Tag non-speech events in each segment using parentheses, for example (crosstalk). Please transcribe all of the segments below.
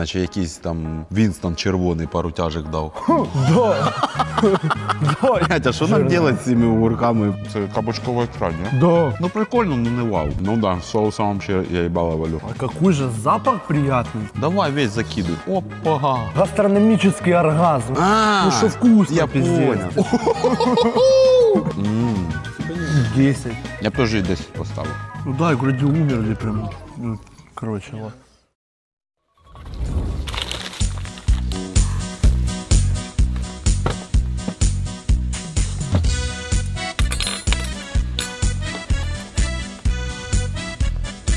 наче якийсь там Вінстон червоний пару тяжик дав. Да. (laughs) Да. Блять, а що нам робити з цими огурками? Це кабачкова ікра, ні? Да. Ну прикольно, ну не вау. Ну да, з соусом вообще я їбала валю. А какой же запах приятный. Давай весь закидуй. Опа. Гастрономический оргазм. А, Ну что вкусно, я пиздец. понял. (laughs) М, 10. Я б теж і десь поставив. Ну да, и вроде умерли прям. Ну, короче, ладно.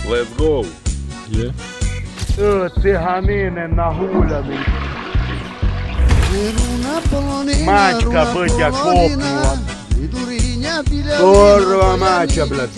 Let's go. Цыганины нагуляны. Мачка битя копнула. Корва мача, блядь.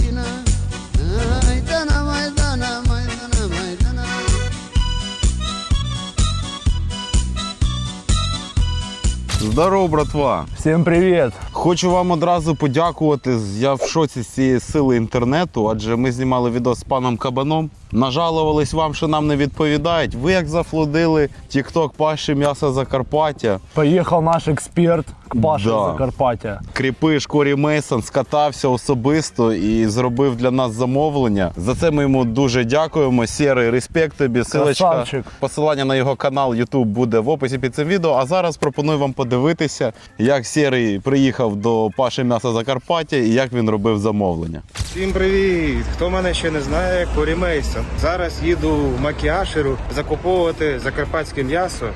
Здорово, братва. Всім привет. Хочу вам одразу подякувати. Я в шоці з цієї сили інтернету, адже ми знімали відео з паном Кабаном. Нажалувались вам, що нам не відповідають. Ви як зафлудили TikTok Паші м'ясо Закарпаття. Поехал наш эксперт к Паше Да. Закарпаття. Кріпиш Корі Мейсон скатався особисто і зробив для нас замовлення. За це ми йому дуже дякуємо. Сірий, респект тобі. Силочка, Красавчик. посилання на його канал YouTube буде в описі під цим відео. А зараз пропоную вам подивитися, як Сірий приїхав до Паші м'яса Закарпаття і як він робив замовлення. Всім привіт! Хто мене ще не знає, Корі Мейсон. Зараз їду в Макіашеру закуповувати закарпатське м'ясо.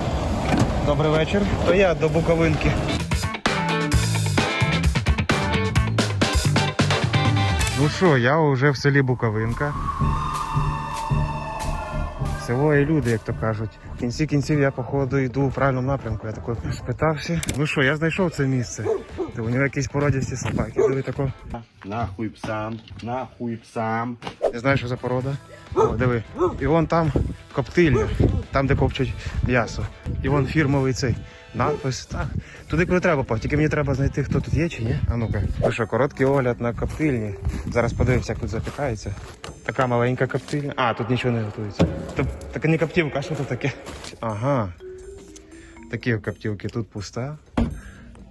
Добрий вечір. То я до Буковинки. Ну що, я вже в селі Буковинка. Село і люди, як то кажуть. В кінці кінців я, походу, йду в правильному напрямку. Я такой спитався. Ну що, я знайшов це місце. Де у нього якісь породісті собаки. Диви тако. Нахуй псам, нахуй псам. Не знаю, що за порода. О, диви. І вон там коптильня, там, де копчать м'ясо. І вон фірмовий цей надпис. Так. Туди, куди треба попав. Тільки мені треба знайти, хто тут є чи ні. А ну-ка. Ну короткий огляд на коптильні. Зараз подивимося, як тут запікається. Така маленька коптильня. А, тут нічого не готується. Тут така не коптівка, а що тут таке? Ага. Такі коптівки, тут пуста.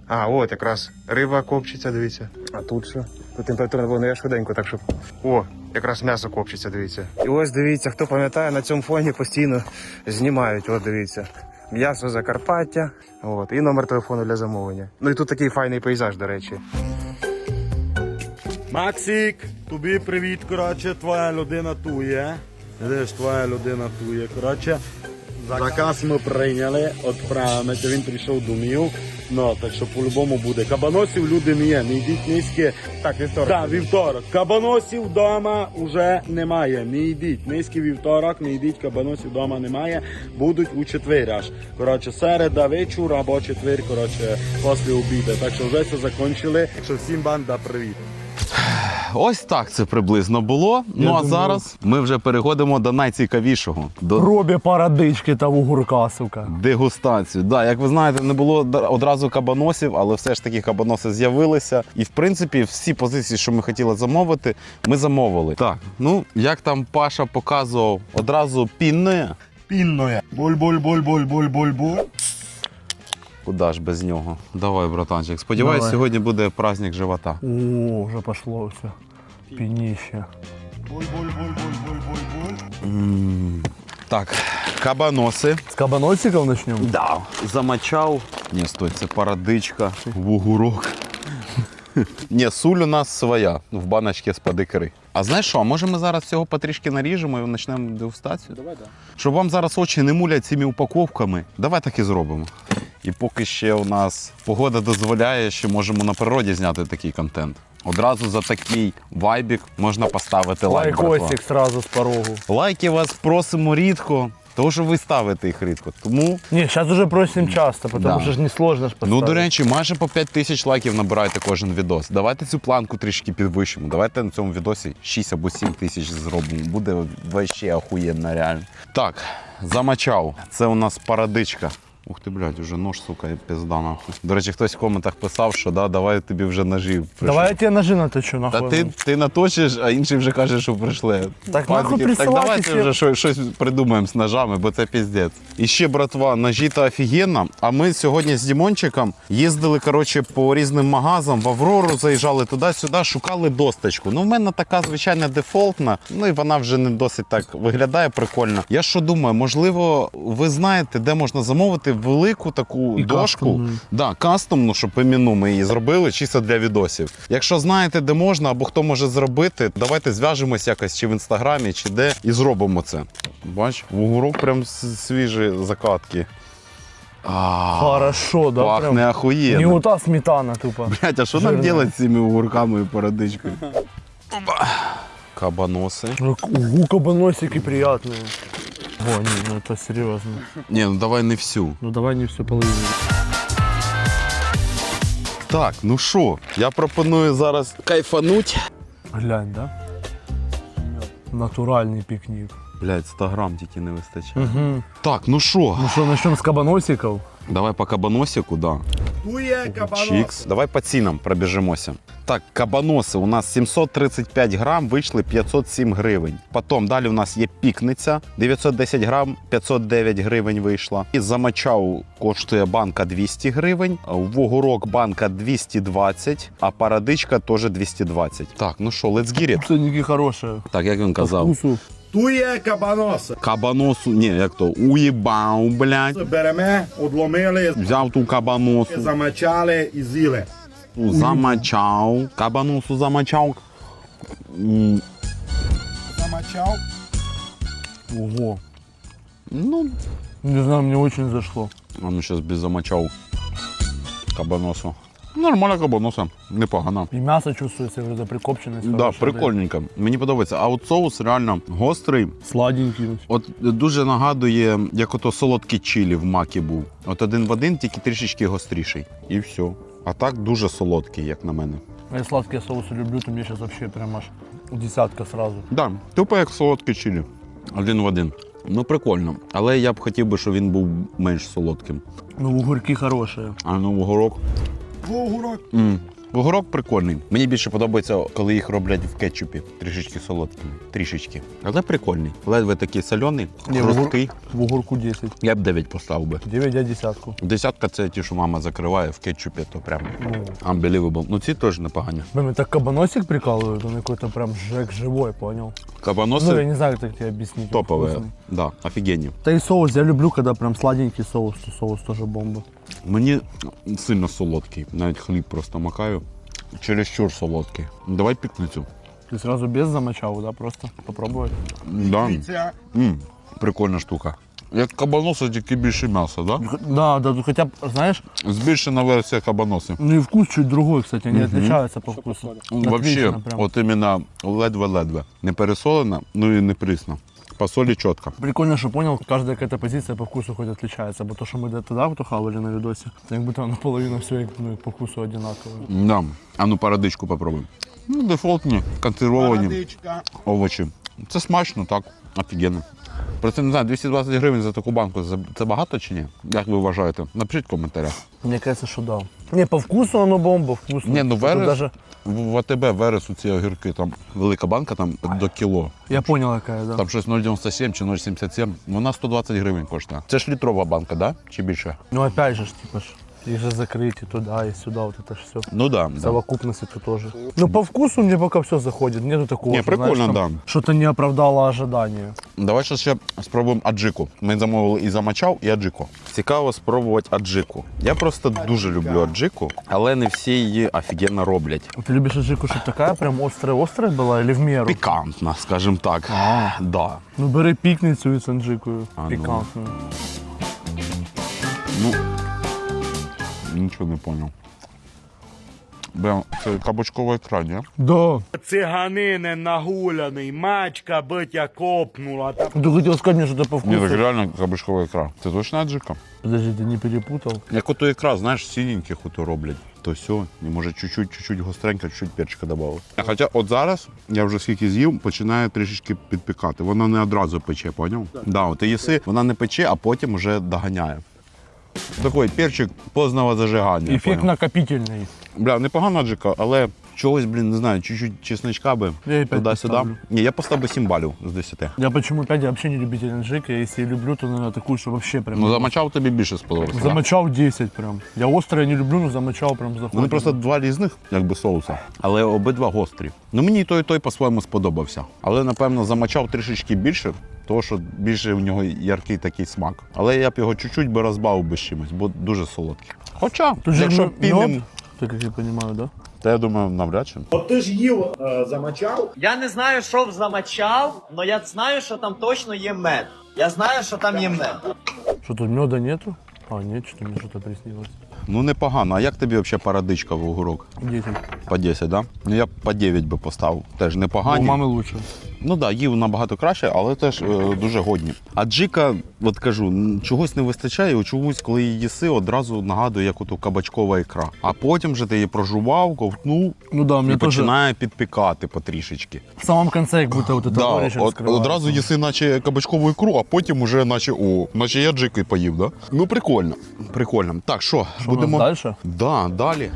А, от якраз риба копчиться, дивіться. А тут що? Тут температура вогню я швиденько, так що. О, якраз м'ясо копчиться, дивіться. І ось дивіться, хто пам'ятає, на цьому фоні постійно знімають. От дивіться. М'ясо Закарпаття. От, і номер телефону для замовлення. Ну і тут такий файний пейзаж, до речі. Максик, тобі привіт, коротше, твоя людина ту є. ж твоя людина ту є. Коротше, заказ ми прийняли, відправимо, він прийшов домів. Ну, так що по-любому буде. Кабаносів люди не є, не йдіть низькі. Так, вівторок. Так, вівторок. Кабаносів вдома вже немає. Не йдіть. Низький вівторок, не йдіть, кабаносів вдома немає. Будуть у четвер аж. Коротше, середа вечір або четвер, коротше, після обіду. Так що вже це закончили. Так що всім банда привіт. Ось так це приблизно було. ну а думаю- зараз ми вже переходимо до найцікавішого. До Робі парадички та вугурка, сука. Дегустацію. Да, як ви знаєте, не було одразу кабаносів, але все ж таки кабаноси з'явилися. І в принципі, всі позиції, що ми хотіли замовити, ми замовили. Так, ну як там Паша показував, одразу пінне. Пінноє. Буль-буль-буль-буль-буль-буль-буль. Куда ж без нього? Давай, братанчик. Сподіваюсь, Давай. сьогодні буде праздник живота. О, вже пошло все. Пініще. М, Так, кабаноси. З кабаносиків почнемо? Да. Замочав. Ні, стой, це парадичка, вугурок. Ні, суль у нас своя в баночці з падикри. А знаєш що, а може ми зараз цього потрішки наріжемо і почнемо дегустацію? Давай, да. Щоб вам зараз очі не мулять цими упаковками, давай так і зробимо. І поки ще у нас погода дозволяє, що можемо на природі зняти такий контент. Одразу за такий вайбік можна поставити лайк. Лайкосик сразу з порогу. Лайки вас просимо рідко, тому що ви ставите їх рідко. Тому Ні, зараз уже просим часто, тому Да. що ж не сложно ж Ну, до речі, майже по 5 тисяч лайків набираєте кожен відос. Давайте цю планку трішки підвищимо. Давайте на цьому відосі 6 або 7 тисяч зробимо. Буде вообще охуєнно, реально. Так, замочав. Це у нас парадичка. Ух ти, блядь, вже нож, сука, і пизда нахуй. До речі, хтось в коментах писав, що да, давай тобі вже ножі. прийшли. Давай я тебе ножи наточу, Та ти, ти наточиш, а інший вже каже, що прийшли. Так нахуй так присилайте давайте всі- вже щось, щось придумаємо з ножами, бо це піздець. І ще, братва, ножі та офігенно. А ми сьогодні з Дімончиком їздили коротше, по різним магазам, в Аврору заїжджали туди-сюди, шукали досточку. Ну, в мене така звичайна дефолтна, ну і вона вже не досить так виглядає прикольно. Я що думаю, можливо, ви знаєте, де можна замовити велику таку І дошку. кастомну. Да, кастомну, щоб по ми її зробили, чисто для відосів. Якщо знаєте, де можна або хто може зробити, давайте зв'яжемось якось чи в інстаграмі, чи де, і зробимо це. Бач, вугорок прям свіжі закатки. А, Хорошо, да, пахне прям. охуєнно. Не у та сметана, тупо. Блять, а що нам Жирне. робити з цими огурками і породичкою? Опа. Кабаноси. Угу, кабаносики приятные. О, не, ну это серьезно. Ні, ну давай не всю. Ну давай не все половину. Так, ну що, я пропоную зараз кайфануть. Глянь, да? Натуральний пикник. Блять, 100 грам тільки не вистачає. Угу. Так, ну що, Ну що, начнем с кабаносиков? Давай по кабаносику, да. Тує Чікс. Давай по цінам пробіжимося. Так, кабаноси у нас 735 грам, вийшли 507 гривень. Потім далі у нас є пікниця 910 грам, 509 гривень вийшла. І замачау коштує банка 200 гривень, вугорок банка 220, а парадичка теж 220. Так, ну що, let's get it. Ценники хорошие. Так, як він По казав. вкусу. Тує кабаноса. Кабаносу, ні, як то, уїбав, блядь. Береме, одломили, Взяв ту кабаносу. замачали і з'їли. Замачав. Кабаносу замачав. М, Замачав. Ого. Ну, Не знаю, мне очень зашло. а ну зараз без замачав кабаносу. Нормальна кабаноса, непогана. И мясо чувствуется, вот эта прикопченность. Да, прикольненько. Мені подобається. А от соус реально гострий. Сладенький. От дуже нагадує, як ото солодкий чилі в макі був. От один в один, тільки трішечки гостріший. І все. А так дуже солодкий, як на мене. Я сладкие соусы люблю, то мне сейчас вообще прям аж десятка сразу. Да, тупо як солодкий чилі. Один в один. Ну, прикольно. Але я б хотів би, щоб він був менш солодким. Ну, огурки хорошие. А ну, вугорок. Вугурок. М. Вугорок прикольний. Мені більше подобається, коли їх роблять в кетчупі. Трішечки солодкими. Трішечки. Але прикольний. Ледве такий соляний, Ні, хрусткий. В огурку 10. Я б 9 поставив би. 9 я десятку. Десятка це ті, що мама закриває в кетчупі, то прям Ну, unbelievable. Ну ці теж непогані. блин, это кабаносик прикалывают, он какой-то прям жек живой, понял? Кабаноси Ну, я не знаю, как тебе объяснить. он топові. вкусный. Да, офігенні. Да и соус, я люблю, когда прям сладенький соус, то соус тоже бомба. Мені сильно солодкий. Навіть хліб просто макаю. Чересчур солодкий. Давай пікницю. Ты сразу без замочал, да, просто попробовать. Да. М, прикольна штука. Як кабаноси, тільки більше м'яса, да? Да, да, ну хотя бы, знаешь, Збільшена версія кабаноси. ну и вкус чуть другой, кстати, они отличаются по вкусу. Вообще, прям. от іменно ледве-ледве. Не пересолена, ну і не прісна. По четко. Прикольно, что понял, каждая какая-то позиция по вкусу хоть отличается, потому что мы до туда вот хавали на видосе, то как будто наполовину все ну, по вкусу одинаково. Да. А ну парадичку попробуем. Ну, дефолтні, консервовані овочі. Це смачно, так. Офігенно. Просто не знаю, 220 гривень за таку банку це- багато чи ні? Як ви вважаєте? Напишіть в коментарях. Мені кажется, що да. Не, по вкусу воно бомба, вкусно. Не, ну верес, даже в АТБ верес у ці огірки, там велика банка там до кіло. Я понял, яка, да. Там щось 0,97 чи 0,77, вона 120 гривень коштує. Це ж літрова банка, да? Чи більше? Ну опять же, ж, типа ж, их же закрыть и туда, и сюда, вот это все. Ну да. В да. совокупности это тоже. Ну по вкусу мне пока все заходит. Нету такого, Не, что, знаешь, прикольно, там да. Что-то не оправдало ожидания. Давай ще ще спробуємо аджику. Ми замовили і замачав, і аджику. Цікаво спробувати аджику. Я просто дуже люблю аджику, але не всі її офігенно роблять. Ты любишь аджику, чтобы такая прям острая-острая была или в меру? Пікантна, скажімо так. А. Да. Ну бери пикницу и с анжикою. А, ну. Ну, нічого не зрозумів. Бля, це кабачкова ікра, ні? Да. Циганини нагуляний, мачка битя копнула. Та Ты хотел сказать мне что-то по Ні, вкусу? так реально кабачкова ікра. Це точно аджика? Подожди, ты не перепутал? Як ото ікра, знаєш, синеньких ото роблять. То все, і може чуть-чуть, чуть-чуть гостренько, чуть-чуть перчика додав. Хоча от зараз я вже скільки з'їв, починає трішечки підпікати. Вона не одразу пече, поняв? Да, от ти їси, вона не пече, а потім вже доганяє. Такий перчик поздного зажигання. Ефект накопительний. Бля, непогана джика, але чогось, блін, не знаю, чуть-чуть чесночка би Я і п'ять туди-сюди. поставлю. Ні, я поставив би 7 балів з 10. Я почему 5 я вообще не любитель инжика. Если и люблю, то, наверное, такую, что вообще прям... Ну, замочав тобі більше сподобався. да? Замочал 10 прям. Я острое не люблю, но замочал прям заходит. Вони просто два різних, якби соуса, але обидва гострі. Ну мені і той, і той по-своєму сподобався. Але напевно замочав трішечки більше, тому що більше у нього яркий такий смак. Але я б його чуть-чуть би розбавив би з чимось, бо дуже солодкий. Хоча, Тут же якщо мед, ты как я понимаю, да? то я думаю, навряд чи. От ти ж їв е, замочав, Я не знаю, що в замочав, але я знаю, що там точно є мед. Я знаю, що там є мед. Что тут меда нету? А, нет, что мне что-то приснилось. Ну непогано. А як тобі взагалі парадичка в огурок? 10. По 10, да? Ну я б по 9 би поставив. Теж У непогані. мамы лучше. Ну так, да, їв набагато краще, але теж е, дуже годні. А джика, от кажу, чогось не вистачає, і чогось, коли її їси, одразу нагадує, як ото кабачкова ікра. А потім вже ти її прожував, ковтнув Ну да, і меня тоже починає підпікати потрішечки. в самом конце как будто это Да, от, одразу їси, наче кабачкову ікру, а потім уже наче о, наче я джики поїв, да? Ну прикольно. Прикольно. Так, що, нас дальше? Да, далі.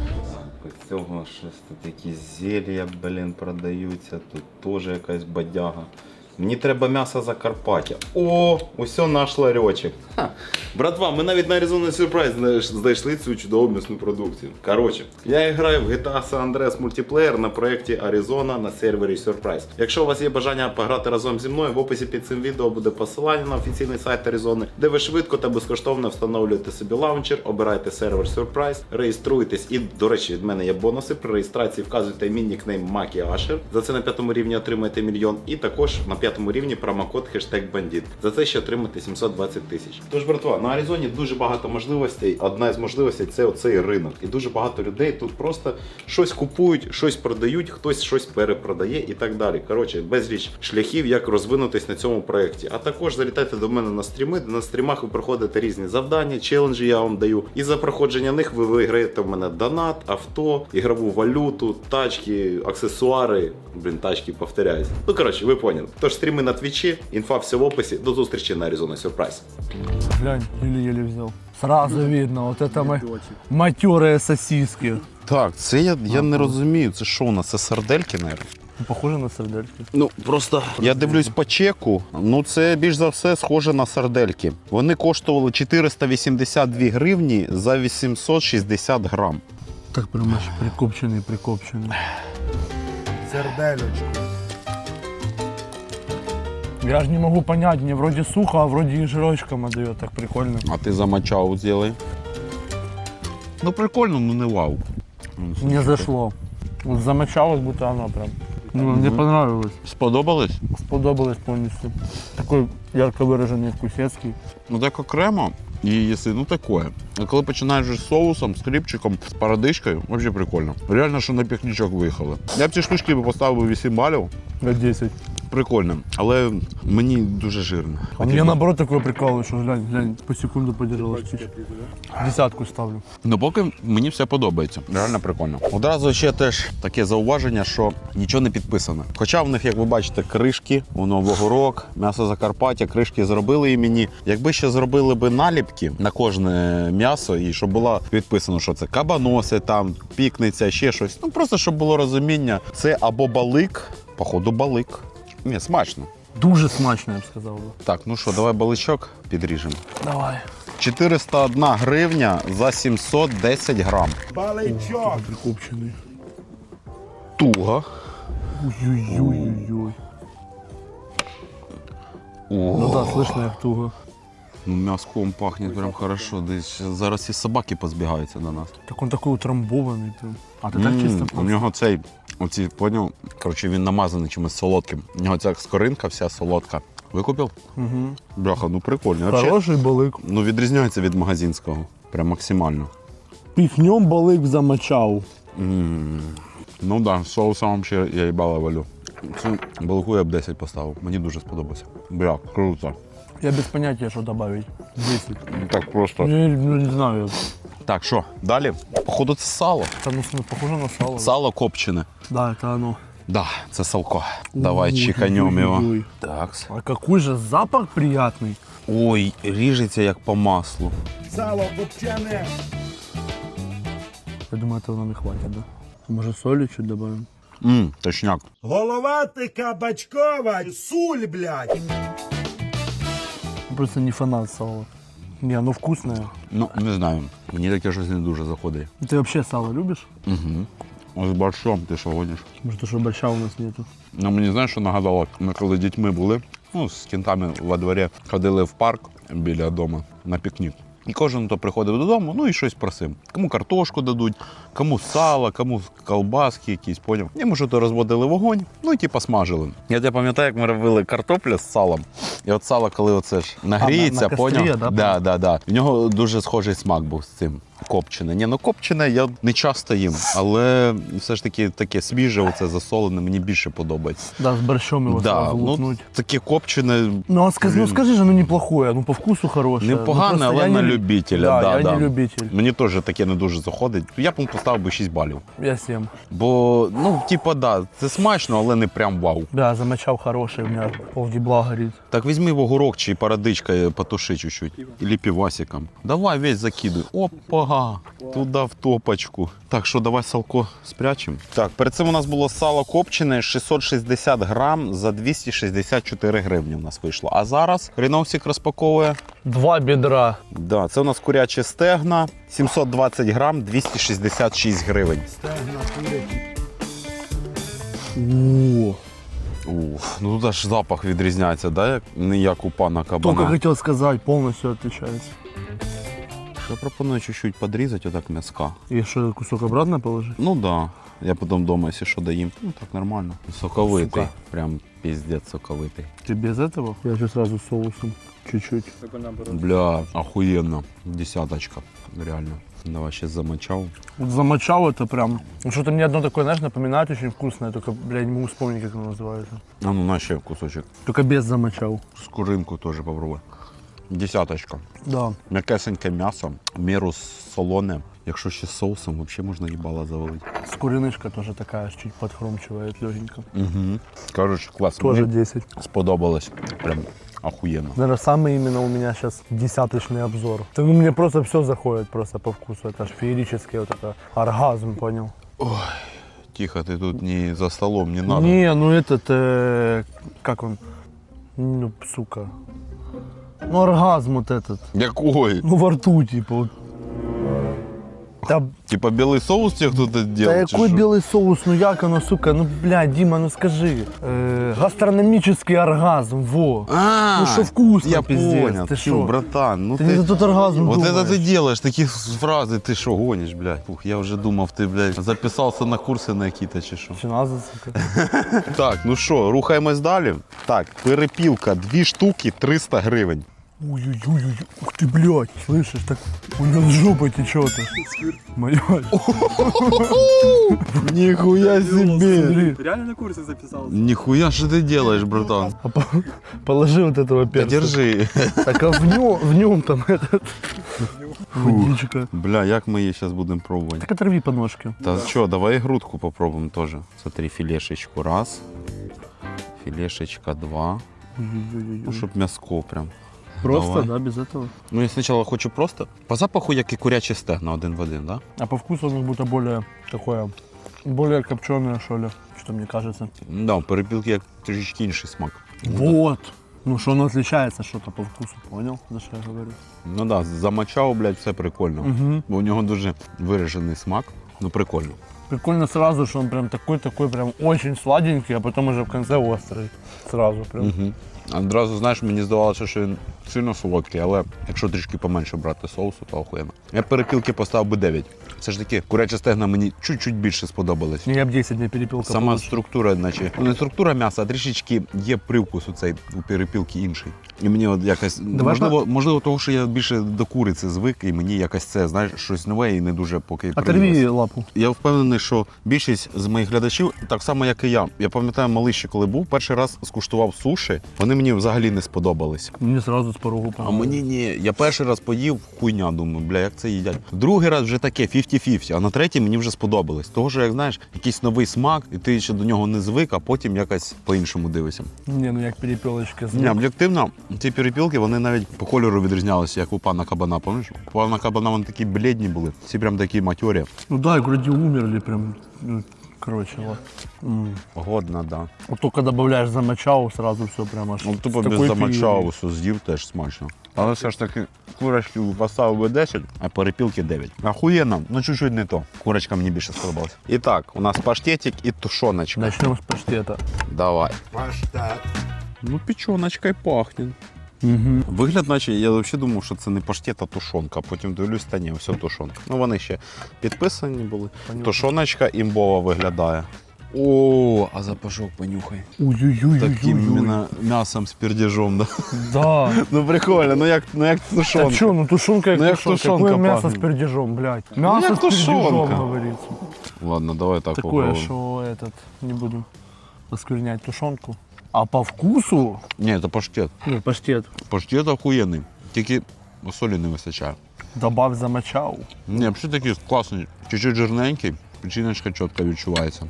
Цього щось тут якісь зелья, блін, продаються, тут теж якась бадяга. Мені треба м'ясо Закарпаття. О, усе наш ларьочок. Братва, ми навіть на Arizona Surprise знайшли цю чудову м'ясну продукцію. Коротше, я граю в GTA San Andreas мультиплеєр на проєкті Arizona на сервері Surprise. Якщо у вас є бажання пограти разом зі мною, в описі під цим відео буде посилання на офіційний сайт Arizona, де ви швидко та безкоштовно встановлюєте собі лаунчер, обираєте сервер Surprise, реєструєтесь. І, до речі, від мене є бонуси. При реєстрації вказуєте мій нікнейм Макі Ашер. За це на п'ятому рівні отримаєте мільйон. І також на п'ятому рівні промокод хештег бандит. За це ще отримаєте 720 тисяч. Тож, братва, на Аризоні дуже багато можливостей. Одна з можливостей це оцей ринок. І дуже багато людей тут просто щось купують, щось продають, хтось щось перепродає і так далі. Коротше, безліч шляхів, як розвинутись на цьому проєкті. А також залітайте до мене на стріми. На стрімах ви проходите різні завдання, челенджі я вам даю. І за проходження них ви виграєте в мене донат, авто, ігрову валюту, тачки, аксесуари. Блін, тачки повторяюсь. Ну коротше, ви поняли. Тож стріми на твічі, інфа все в описі. До зустрічі на Arizona Surprise. Глянь, еле-еле взял. Сразу видно, вот это ма- матерые сосиски. Так, це я, я не розумію. Це що у нас? Це сардельки, мабуть? Ну, Похоже на сардельки. Ну просто я дивлюсь по чеку. Ну це більш за все схоже на сардельки. Вони коштували 482 гривні за 860 грам. Так прям аж прикопченый, прикопченый. сердельочко. Я же не могу понять, мне вроде сухо, а вроде и жирочком отдает, так прикольно. А ти замочав зробив. Ну прикольно, ну не вау. Ну, Мне зашло. Вот замочалось, будто оно прям. Ну, мне понравилось. Сподобались? Сподобалось полностью. Такой ярко выраженный вкусецкий. Ну так окремо і їси, ну таке. А коли починаєш з соусом, з хлібчиком, з парадичкою, взагалі прикольно. Реально, що на пікнічок виїхали. Я б ці штучки поставив 8 балів. На 10. Прикольно, але мені дуже жирно. А мне наоборот такое прикол, что глянь, глянь, по секунду подержалась. Десятку ставлю. Ну, поки мені все подобається. Реально прикольно. Одразу ще теж таке зауваження, що нічого не підписано. Хоча в них, як ви бачите, кришки, воно вогорок, м'ясо Закарпаття, кришки зробили і мені. Якби ще зробили би наліпки на кожне м'ясо, і щоб було підписано, що це кабаноси, там пікниця, ще щось. Ну просто щоб було розуміння, це або балик, походу, балик. Ні, смачно. Дуже смачно, я бы сказал бы. Так, ну що, давай баличок підріжемо. Давай. 401 гривня за 710 грам. Баличок. Прикопченый. Туго. Ой-ой-ой-ой. Ну да, слышно, як туго. Ну, мяском пахнет прям хорошо. Десь зараз і собаки позбігаються до нас. Так он такой утрамбованный прям. А ты так М, чисто У просто? нього цей, оці, поняв, коротше, він намазаний чимось солодким. У нього ця скоринка вся солодка. Викупив? Угу. Бляха, ну прикольно. Хороший балик. ну відрізняється від магазинського. Прям максимально. Піхнем балик замочав. М, Ну так, да, соусом взагалі я їбала валю. Цю балку я б 10 поставив. Мені дуже сподобався. Бля, круто. Я без понятия, что добавить. 10. Ну, Так просто. Я ну, не знаю. Так, що, далі? Походу, це сало. Это ну, похоже на сало. Сало копчене. Да, это оно. Да, це салко. Давай чеканем його. Так. А какой же запах приятный. Ой, ріжеться як по маслу. Сало копчене. Я думаю, этого нам и хватит, да? Может, соли чуть добавим? Мм, точняк. Голова ти кабачкова, суль, блядь. Просто не фанат сала. Не, оно вкусное. Ну, не знаю. Мені таке щось не дуже заходить. Ти взагалі сало любиш? Угу. Ось борщом ти що гониш? Може, то, що борща у нас нету. Ну, мені знаєш, що нагадало? Ми коли дітьми були, ну, з кінтами во дворі ходили в парк біля дому на пікнік. І кожен, хто приходив додому, ну і щось просив. Кому картошку дадуть, кому сало, кому колбаски якісь, поняв. Йому що то розводили вогонь, ну і типа смажили. Я тебе пам'ятаю, як ми робили картоплю з салом. І от сало, коли оце ж нагріється, на кострі, поняв? да, да, да, да. В нього дуже схожий смак був з цим. Копчене. Ні, ну копчене я не часто їм, але все ж таки таке свіже, оце засолене, мені більше подобається. Да, с борщом его Да, сразу ну лупнуть. таке копчене Ну, а скажи, ну скажи же, ну неплохое, ну по вкусу хорошее. непогане, ну, просто але я на любителя. Да, Да, я да. не любитель. Мені теж таке не дуже заходить. Я б йому поставив би 6 балів. Я 7. Бо, ну, типа, да, це смачно, але не прям вау. Да, замочал хороший, у меня полдебла горит. Так візьми вогурок чи парадичка потуши чуть-чуть. Или півасиком. Давай весь закидуй. Опа! Туди в топочку. Так, що давай салко спрячемо. Так, перед цим у нас було сало копчене 660 грам за 264 гривні у нас вийшло. А зараз Ріновсік розпаковує. Два бедра. Да, це у нас курячі стегна, 720 грам, 266 гривень. О, Ух, ну тут аж запах відрізняється, да? як не як у пана только кабана. хотел сказать, полностью отличается. Я пропоную чуть-чуть подрізати отак м'язка. И что, кусок обратно положить? Ну да. Я потім вдома, якщо що доїм. Ну так нормально. Соковитий. Сука. Прям піздець соковитий. Ты без этого? Я сейчас сразу с соусом. Чуть-чуть. Бля, охуєнно. Десяточка. Реально. Давай ще замочав. Вот замочал это прям. Ну, Что-то мне одно такое, знаешь, напоминает очень вкусное, только, блядь, не могу вспомнить, как оно называется. А ну на ще кусочок. Только без замочал. З куринку теж попробуй. Десяточка. Да. М'якесеньке м'ясо, в міру солоне. Якщо ще з соусом, взагалі можна їбало завалити. С куринышка тоже такая, чуть подхромчивает легенько. Угу. Коротше, клас. Тоже Мені 10. сподобалось. Прям охуєнно. Наверное, самый именно у меня сейчас десяточный обзор. Да, ну, мне просто все заходит просто по вкусу. Это аж феерический вот это оргазм, понял? Тихо, ти тут не за столом, не надо. Не, ну этот, э, как он, ну, сука. Ну, оргазм вот этот. Якой? Ну, во рту, типа. вот. Да, Типа білий соус тебе хто-то да делал? какой белый соус, ну як оно, сука, ну, блядь, Дима, ну скажи. Э, гастрономический оргазм, во. А, Ну, що вкусно, я пиздец, понял. ти Чу, що? братан, ну Ты ты... не за тот оргазм Вот это думаешь. ты делаешь, такие фразы, ты что гонишь, блядь? Фух, я уже думав, ты, блядь, записался на курси на какие-то чи що. Чиназа, сука. Так, ну що, рухаємось далі. Так, перепілка, дві штуки, 300 гривень. Ой-ой-ой, ух ты, блядь, слышишь, так у него с жопой течет. (laughs) Моя. Нихуя себе! Смотри, Реально на курсы записался? Нихуя, что ты делаешь, братан? а по- положи вот этого Да перца. держи. Так а в нем, в нем там этот водичка. Бля, як ми її зараз будемо пробувати? Так оторви по ножке. Та що, давай грудку попробуємо теж. Смотри, філешечку раз. Філешечка два. Ой-ой-ой-ой. Ну, щоб м'яско прям. Просто, давай. да, без этого. Ну, я спочатку хочу просто. По запаху, як і курячі стегна один в один, да? А по вкусу оно как будто более такое, более копченое, что ли, что мне кажется. Да, у перепілки як трішечки інший смак. Вот. Ну, что оно отличается что-то по вкусу, понял, за что я говорю? Ну да, замочав, блядь, все прикольно. Угу. Бо у нього дуже виражений смак. Ну прикольно. Прикольно сразу, что он прям такой-такой, прям очень сладенький, а потом уже в конце острый. Сразу прям. Угу. Одразу, знаєш, мені здавалося, що він сильно солодкий, але якщо трішки поменше брати соусу, то охуєнно. Я перепілки поставив би 9. Все ж таки, куряча стегна мені чуть-чуть більше сподобалось. Не, я б 10 не перепилка Сама получше. структура, наче ну не структура м'яса, а трішечки є привкус у цей у перепілки інший. І мені от якось Давай можливо, можливо, того, що я більше до куриці звик, і мені якось це знаєш щось нове і не дуже поки приїлось. лапу. Я впевнений, що більшість з моїх глядачів, так само як і я. Я пам'ятаю, малий ще коли був, перший раз скуштував суші. Вони мені взагалі не сподобались. Мне сразу з порогу А мені ні. Я перший раз поїв хуйня, думаю, бля, як це їдять. Другий раз вже таке 50-50, а на третій мені вже сподобалось. Того, що, як знаєш, якийсь новий смак, і ти ще до нього не звик, а потім якось по-іншому дивишся. Ні, ну як перепілочка з Ні, об'єктивно, ці перепілки вони навіть по кольору відрізнялися, як у пана кабана. Пам'ятаєш? У пана кабана вони такі блідні були. Ці прям такі матьорі. Ну да, и вроде умерли прям. ну, Короче, вот. М. Годна, да. Вот только добавляешь замочау, сразу все прям аж. Ну, тупо с без такой замочаусу з'їв теж смачно. Але все ж таки курочки поставив би 10, а перепілки 9. Ахуєнно, ну чуть-чуть не то. Курочка мені більше сподобалась. І так, у нас паштетик і тушоночка. Начнем с паштета. Давай. Ну, печоночка й пахне. Угу. Вигляд, наче я взагалі думав, що це не паштет, а тушонка. Потім дивлюсь, та ні, все тушонка. Ну вони ще підписані були. Тушоночка імбова виглядає. О, а запашок понюхай. Ой-ой-ой. Таким іменно м'ясом з пердяжом, да. Да. (laughs) Ну прикольно, ну як, ну як тушонка. чё, ну тушенка как Ну, як тушенка. тушонка Какое мясо пахнет. с пердежом, блядь. Мясо як с пердежом, говорится. Ладно, давай так Такое, попробуем. что этот, не буду осквернять тушенку. А по вкусу, Ні, це паштет. ну, паштет, Паштет охуєнний. Тільки солі не вистачає. добавь замочау. Ні, взагалі такий класний, чуть-чуть жирненький, печіночка чітко відчувається.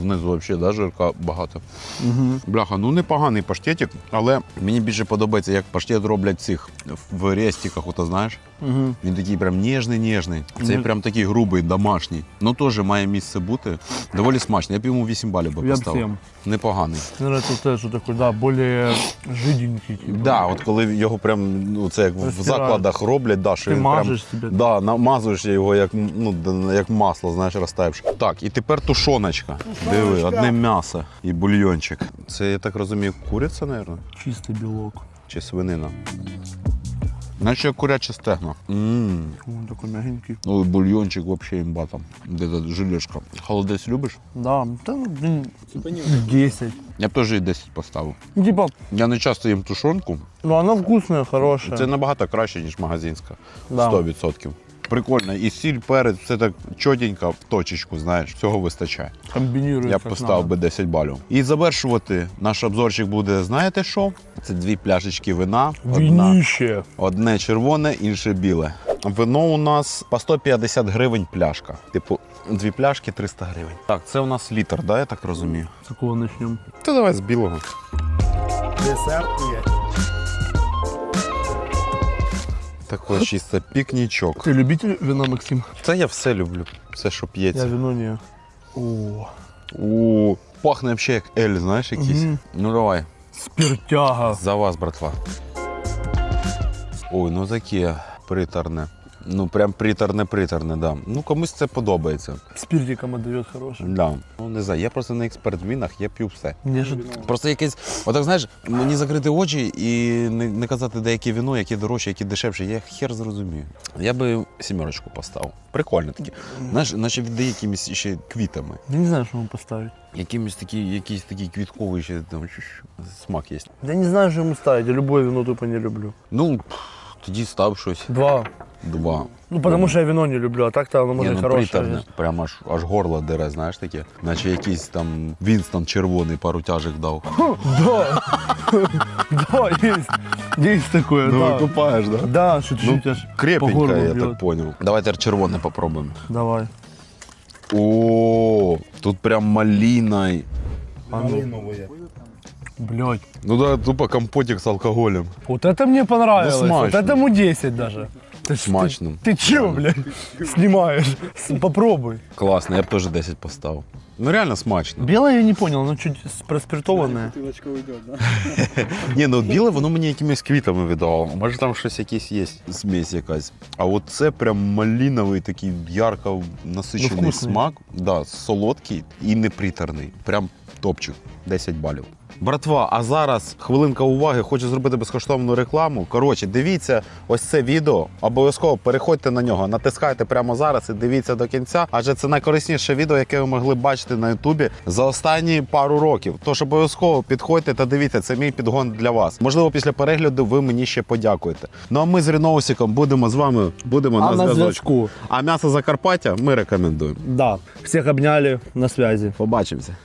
Знизу взагалі да, жирка багато. Угу. Бляха, ну непоганий паштетик, але мені більше подобається, як паштет роблять цих в рестиках, ото знаєш. Угу. Він такий прям ніжний-ніжний. Цей Ну, прям такий грубий, домашній. Ну теж має місце бути. Доволі смачний. Я б йому 8 балів би Я б поставив. сім. Непоганий. Нравится вот это, такой, да, более жиденький. Типа. Да, от коли його прям, ну це як в Розтирають. закладах роблять, да, що Ти він мажеш прям, себе. Да, намазуєш його як, ну, д- як масло, знаєш, розтаєш. Так, і тепер тушоночка. Диви, одне м'ясо і бульйончик. Це, я так розумію, куриця, мабуть, Чистый белок. чи свинина. Наче куряче стегно. Ммм. Такой мягенький. Ну і бульйончик взагалі імба там. Де то жилешка. Холодець любиш? Да, да ну, блин, 10. Я б теж і 10 поставив. Ну, типа, Я не часто їм тушонку. ну она вкусная, хорошая. Це набагато краще, ніж магазинська. Да. 100%. Прикольно. І сіль, перець, це так чотенько в точечку, знаєш, цього вистачає. Комбинируется. Я б поставив би 10 балів. І завершувати наш обзорчик буде, знаєте що? Це дві пляшечки вина. Одна, одне червоне, інше біле. Вино у нас по 150 гривень пляшка. Типу, дві пляшки 300 гривень. Так, це у нас літр, да, я так розумію? С какого начнем? Та давай з білого. Такий чисто пікнічок. Ты любитель вина, Максим? Це я все люблю. Все, що Я п'ється. вино не. О, О, пахне взагалі як ель, знаєш, якийсь. Мгм. Ну давай, спиртяга. за вас, братва. Ой, ну таке приторне. Ну, прям приторне-приторне, да. Ну, комусь це подобається. Спиртиком отдает хороший. Да. Ну, не знаю, я просто не експерт в вінах, я п'ю все. Мне же Просто якесь, отак знаєш, мені закрити очі і не, не казати, де яке віно, яке дорожче, яке дешевше, я хер зрозумію. Я би сімерочку поставив. Прикольно таке. Знаєш, наче віддає якимись ще квітами. я не знаю, что ему поставить. Якимось такі, якийсь такий квітковий ще там щ- смак є. Я не знаю, что ему ставить. Я любое вино тупо не люблю. Ну, пф, тоді став щось. Два. Два. Ну, потому что я вино не люблю, а так-то оно Ні, может ну хорошее. приторне. Прямо аж, аж горло дере, знаєш таке. Наче якийсь там Вінстон червоний пару тяжек дав. Да. Да, есть. Есть такое, да. купаєш, да? Да, чуть-чуть аж по Крепенько, горлу я бьет. так понял. Давайте червоне попробуємо. Давай. О, тут прям малина. й- А ну. Блядь. Ну да, тупо компотик з алкоголем. Вот это мне понравилось. Ну, вот смачно. этому 10 даже. Ты, ж- Смачно. Ты, ты чё, блядь, снимаешь? С- Попробуй. Класно, я б теж 10 поставив. Ну реально смачно. Белое я не понял, оно чуть с- проспиртованное. Ні, ну біле воно мені якимись квітами віддавало. Може там щось якесь є, смесь якась. А от це прям малиновий, такий ярко насичений Ну, вкусний. смак. Да, солодкий і неприторний. Прям топчик. 10 балів. Братва, а зараз хвилинка уваги, хочу зробити безкоштовну рекламу. Коротше, дивіться ось це відео. Обов'язково переходьте на нього, натискайте прямо зараз і дивіться до кінця. Адже це найкорисніше відео, яке ви могли бачити на Ютубі за останні пару років. Тож обов'язково підходьте та дивіться, це мій підгон для вас. Можливо, після перегляду ви мені ще подякуєте. Ну а ми з Ріноусіком будемо з вами будемо А на зв'язку. А м'ясо Закарпаття ми рекомендуємо. Да. Всех обняли, на связи. Побачимося.